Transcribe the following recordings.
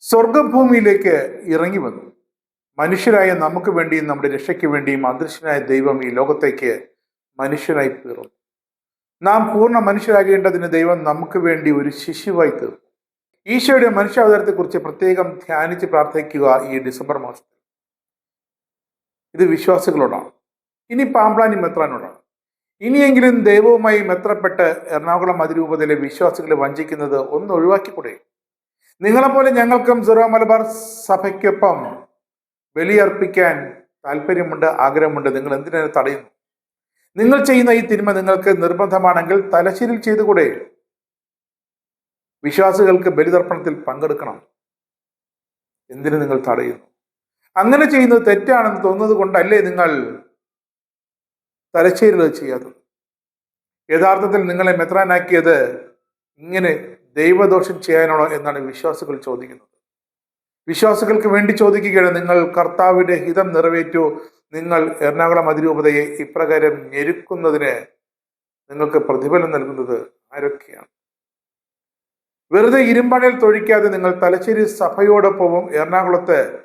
സ്വർഗഭൂമിയിലേക്ക് ഇറങ്ങി വന്നു. മനുഷ്യരായ നമുക്ക് വേണ്ടിയും നമ്മുടെ രക്ഷയ്ക്ക് വേണ്ടിയും അദൃശ്യനായ ദൈവം ഈ ലോകത്തേക്ക് മനുഷ്യനായി തീർന്നു. നാം പൂർണ മനുഷ്യരാകേണ്ടതിന് ദൈവം നമുക്ക് വേണ്ടി ഒരു ശിശുവായി തീർന്നു. ഈശോയുടെ മനുഷ്യാവതാരത്തെക്കുറിച്ച് പ്രത്യേകം ധ്യാനിച്ച് പ്രാർത്ഥിക്കുക ഈ ഡിസംബർ മാസത്തിൽ. ഇത് വിശ്വാസികളോടാണ്. ഇനി പാമ്പ്ലാനി മെത്രാനോടാണ്. ഇനിയെങ്കിലും ദൈവവുമായി മെത്രപ്പെട്ട് എറണാകുളം അതിരൂപതയിലെ വിശ്വാസികളെ വഞ്ചിക്കുന്നത് ഒന്ന് ഒഴിവാക്കിക്കൂടെ? നിങ്ങളെപ്പോലെ ഞങ്ങൾക്കും സിറോ മലബാർ സഭയ്ക്കൊപ്പം ബലിയർപ്പിക്കാൻ താല്പര്യമുണ്ട് ആഗ്രഹമുണ്ട്. നിങ്ങൾ എന്തിനാണ് തടയുന്നു? നിങ്ങൾ ചെയ്യുന്ന ഈ തിന്മ നിങ്ങൾക്ക് നിർബന്ധമാണെങ്കിൽ തലശ്ശേരിൽ ചെയ്തുകൂടെ? വിശ്വാസികൾക്ക് ബലിതർപ്പണത്തിൽ പങ്കെടുക്കണം. എന്തിനു നിങ്ങൾ തടയുന്നു? അങ്ങനെ ചെയ്യുന്നത് തെറ്റാണെന്ന് തോന്നുന്നത് കൊണ്ടല്ലേ നിങ്ങൾ തലശ്ശേരിൽ ചെയ്യാത്തത്? യഥാർത്ഥത്തിൽ നിങ്ങളെ മെത്രാനാക്കിയത് ഇങ്ങനെ ദൈവദോഷം ചെയ്യാനാണോ എന്നാണ് വിശ്വാസികൾ ചോദിക്കുന്നത്. വിശ്വാസികൾക്ക് വേണ്ടി ചോദിക്കുകയാണ് നിങ്ങൾ കർത്താവിന്റെ ഹിതം നിറവേറ്റു. നിങ്ങൾ എറണാകുളം അതിരൂപതയെ ഇപ്രകാരം ഞെരുക്കുന്നതിന് നിങ്ങൾക്ക് പ്രതിഫലം നൽകുന്നത് ആരൊക്കെയാണ്? വെറുതെ ഇരുമ്പണയിൽ തൊഴിക്കാതെ നിങ്ങൾ തലശ്ശേരി സഭയോടൊപ്പവും എറണാകുളത്ത്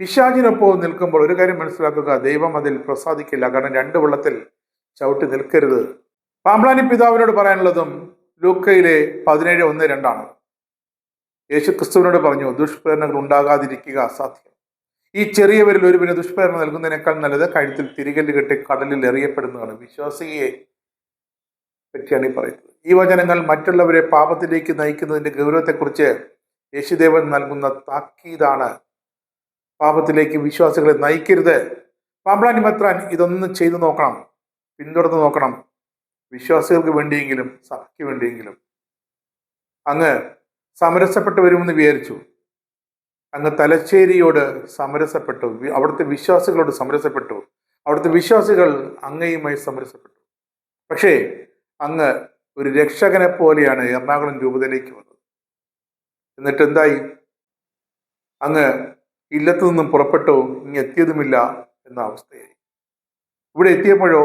പിശാചിനൊപ്പവും നിൽക്കുമ്പോൾ ഒരു കാര്യം മനസ്സിലാക്കുക ദൈവം അതിൽ പ്രസാദിക്കില്ല. കാരണം രണ്ട് വെള്ളത്തിൽ ചവിട്ടി നിൽക്കരുത്. പാമ്പ്ലാനി പിതാവിനോട് പറയാനുള്ളതും ലൂക്കയിലെ പതിനേഴ് ഒന്ന് രണ്ടാണ്. യേശു ക്രിസ്തുവിനോട് പറഞ്ഞു ദുഷ്പ്രേരണകൾ ഉണ്ടാകാതിരിക്കുക അസാധ്യം. ഈ ചെറിയവരിൽ ഒരുവിന് ദുഷ്പ്രേരണ നൽകുന്നതിനേക്കാൾ നല്ലത് കഴുത്തിൽ തിരികല്ല് കെട്ടി കടലിൽ എറിയപ്പെടുന്നതാണ്. വിശ്വാസിയെ പറ്റിയാണ് ഈ പറയുന്നത്. ഈ വചനങ്ങൾ മറ്റുള്ളവരെ പാപത്തിലേക്ക് നയിക്കുന്നതിന്റെ ഗൗരവത്തെക്കുറിച്ച് യേശുദേവൻ നൽകുന്ന താക്കീതാണ്. പാപത്തിലേക്ക് വിശ്വാസികളെ നയിക്കരുത്. പാമ്പ്ലാനി മെത്രാൻ ഇതൊന്ന് ചെയ്തു നോക്കണം പിന്തുടർന്ന് നോക്കണം. വിശ്വാസികൾക്ക് വേണ്ടിയെങ്കിലും സഭയ്ക്ക് വേണ്ടിയെങ്കിലും. അങ്ങ് സമരസപ്പെട്ടു വരുമെന്ന് വിചാരിച്ചു. അങ്ങ് തലശ്ശേരിയോട് സമരസപ്പെട്ടു. അവിടുത്തെ വിശ്വാസികളോട് സമരസപ്പെട്ടു. അവിടുത്തെ വിശ്വാസികൾ അങ്ങയുമായി സമരസപ്പെട്ടു. പക്ഷേ അങ്ങ് ഒരു രക്ഷകനെ പോലെയാണ് എറണാകുളം രൂപതയിലേക്ക് വന്നത്. എന്നിട്ട് എന്തായി? അങ്ങ് ഇല്ലത്തു നിന്നും പുറപ്പെട്ടു. ഇങ്ങ് എത്തിയതുമില്ല എന്ന അവസ്ഥയായി. ഇവിടെ എത്തിയപ്പോഴോ?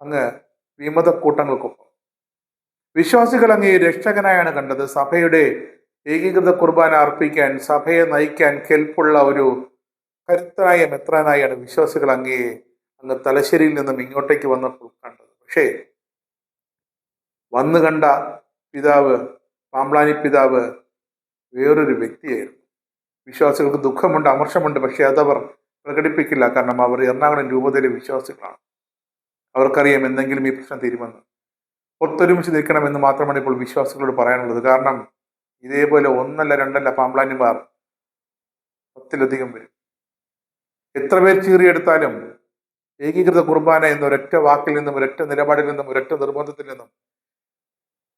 അങ്ങ് വിമത കൂട്ടങ്ങൾക്കൊപ്പം വിശ്വാസികൾ അങ്ങേ രക്ഷകനായാണ് കണ്ടത്. സഭയുടെ ഏകീകൃത കുർബാന അർപ്പിക്കാൻ സഭയെ നയിക്കാൻ കെൽപ്പുള്ള ഒരു കരുത്തനായ മെത്രാനായാണ് വിശ്വാസികൾ അങ്ങയെ അങ്ങ് തലശ്ശേരിയിൽ നിന്നും ഇങ്ങോട്ടേക്ക് വന്നപ്പോൾ കണ്ടത്. പക്ഷേ വന്നു കണ്ട പിതാവ് പാമ്പ്ലാനി പിതാവ് വേറൊരു വ്യക്തിയായിരുന്നു. വിശ്വാസികൾക്ക് ദുഃഖമുണ്ട് അമർഷമുണ്ട് പക്ഷേ അതവർ പ്രകടിപ്പിക്കില്ല. കാരണം അവർ എറണാകുളം രൂപതയിലെ വിശ്വാസികളാണ്. അവർക്കറിയാം എന്തെങ്കിലും ഈ പ്രശ്നം തീരുമെന്ന്. ഒത്തൊരുമിച്ച് നിൽക്കണമെന്ന് മാത്രമാണ് ഇപ്പോൾ വിശ്വാസികളോട് പറയാനുള്ളത്. കാരണം ഇതേപോലെ ഒന്നല്ല രണ്ടല്ല പാമ്പ്ലാനിമാർ പത്തിലധികം വരും. എത്ര പേർ ചീറിയെടുത്താലും ഏകീകൃത കുർബാന എന്ന ഒരൊറ്റ വാക്കിൽ നിന്നും ഒരൊറ്റ നിലപാടിൽ നിന്നും ഒരൊറ്റ നിർബന്ധത്തിൽ നിന്നും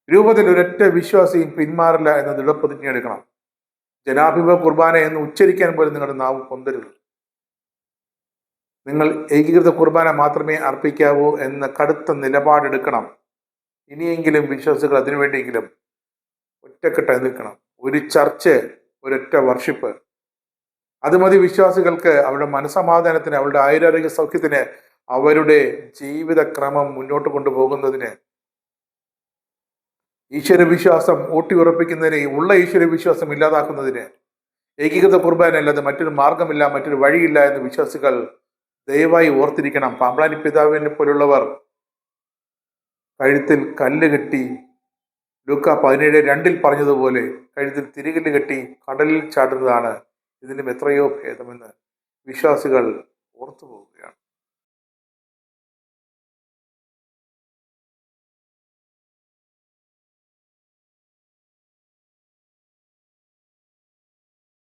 രൂപത്തിൽ ഒരൊറ്റ വിശ്വാസിയും പിന്മാറില്ല എന്ന ദൃഢപ്രതിജ്ഞ എടുക്കണം ജനാഭിമുഖ കുർബാന എന്ന് ഉച്ചരിക്കാൻ പോലും നിങ്ങളുടെ നാവ് പൊന്തരുത്. നിങ്ങൾ ഏകീകൃത കുർബാന മാത്രമേ അർപ്പിക്കാവൂ എന്ന കടുത്ത നിലപാടെടുക്കണം. ഇനിയെങ്കിലും വിശ്വാസികൾ അതിനുവേണ്ടിയെങ്കിലും ഒറ്റക്കെട്ടായി നിൽക്കണം. ഒരു ചർച്ച് ഒരൊറ്റ വർഷിപ്പ് അത് മതി വിശ്വാസികൾക്ക്. അവരുടെ മനസമാധാനത്തിന് അവരുടെ ആയുരാരോഗ്യ സൗഖ്യത്തിന് അവരുടെ ജീവിതക്രമം മുന്നോട്ട് കൊണ്ടുപോകുന്നതിന്. ഈശ്വര വിശ്വാസം ഊട്ടിയുറപ്പിക്കുന്നതിന് ഉള്ള ഈശ്വര വിശ്വാസം ഇല്ലാതാക്കുന്നതിന്. ഏകീകൃത കുർബാന അല്ലാതെ മറ്റൊരു മാർഗമില്ല മറ്റൊരു വഴിയില്ല എന്ന് വിശ്വാസികൾ ദയവായി ഓർത്തിരിക്കണം. പാമ്പളാനി പിതാവിനെ പോലുള്ളവർ കഴുത്തിൽ കല്ല് കെട്ടി ലൂക്ക പതിനേഴ് രണ്ടിൽ പറഞ്ഞതുപോലെ കഴുത്തിൽ തിരികല്ല് കെട്ടി കടലിൽ ചാടുന്നതാണ്. ഇതിനും എത്രയോ ഭേദമെന്ന് വിശ്വാസികൾ